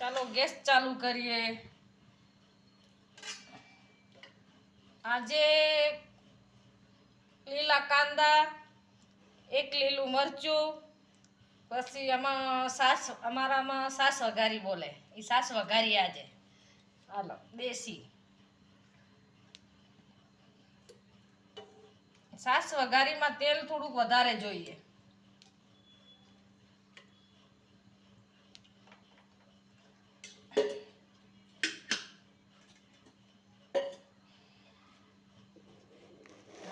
ચાલો, ગેસ ચાલુ કરીએ. આજે લીલા કાંદા, એક લીલું મરચું, પછી આમાં સાસ, અમારામાં સાસ વઘારી બોલે. એ સાસ વઘારી આજે. હાલો, દેશી. સાસ વઘારીમાં તેલ થોડુંક વધારે જોઈએ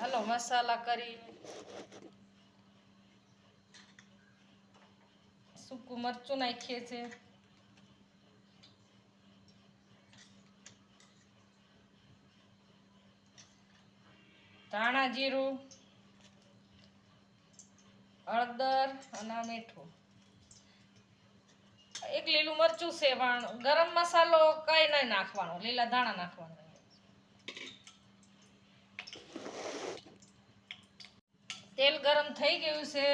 હાલો મસાલા કરી. સૂકું મરચું નાખીએ છીએ. ધાણા જીરું, હળદર અને મીઠું. એક લીલું મરચું છે પણ ગરમ મસાલો કઈ નહીં નાખવાનો, લીલા ધાણા નાખવાના. તેલ ગરમ થઈ ગયું છે.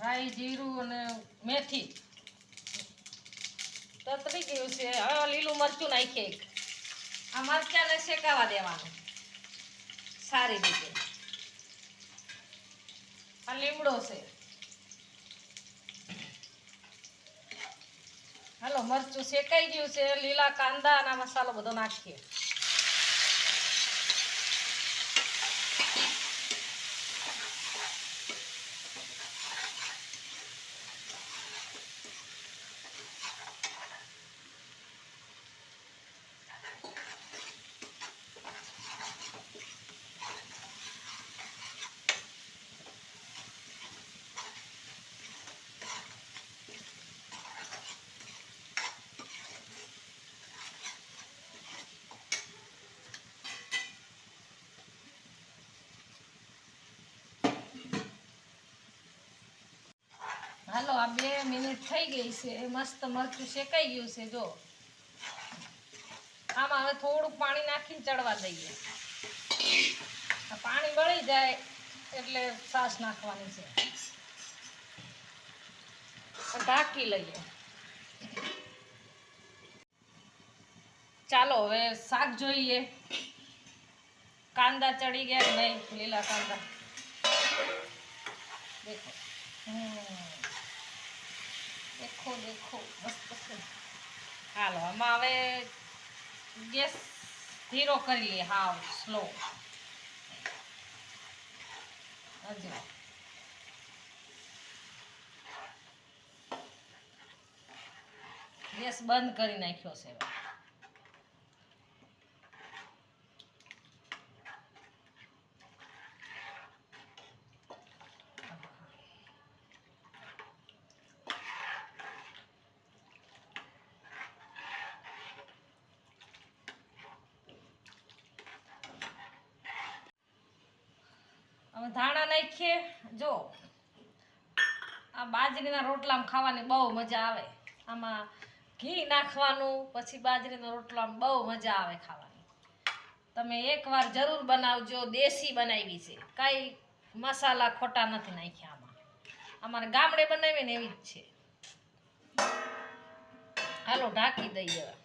રાઈ, જીરું અને મેથી. તતરી ગયું છે. હવે લીલું મરચું નાખીએ આ મરચાને શેકાવા દેવાનું. સારી રીતે. આ લીમડો છે. હાલો, મરચું શેકાઈ ગયું છે. લીલા કાંદા અને મસાલો બધો નાખીએ હાલો આ થઈ ગઈ છે, એ મસ્ત મરચું શેકાઈ ગયું છે, જો. આમાં હવે થોડુંક પાણી નાખીને ચડવા દઈએ. પાણી બળી જાય એટલે છાશ નાખવાની છે. ઢાંકી લઈએ. ચાલો, હવે શાક જોઈએ. કાંદા ચડી ગયા નહીં? લીલા કાંદા. દેખો. હમ. દેખો દેખો હાલો આમાં હવે ગેસ ધીરો કરી લઈએ. હાવ, સ્લો. હજી. ગેસ બંધ કરી નાખ્યો છે હવે ધાણા નાખીએ. જો, આ બાજરીના રોટલામાં ખાવાની બહુ મજા આવે. આમાં ઘી નાખવાનું, પછી બાજરીના રોટલામાં બહુ મજા આવે ખાવાની. તમે એકવાર જરૂર બનાવજો, દેશી બનાવી છે. કાંઈ મસાલા ખોટા નથી નાખ્યા આમાં. અમારે ગામડે બનાવીને એવી જ છે. હાલો, ઢાંકી દઈએ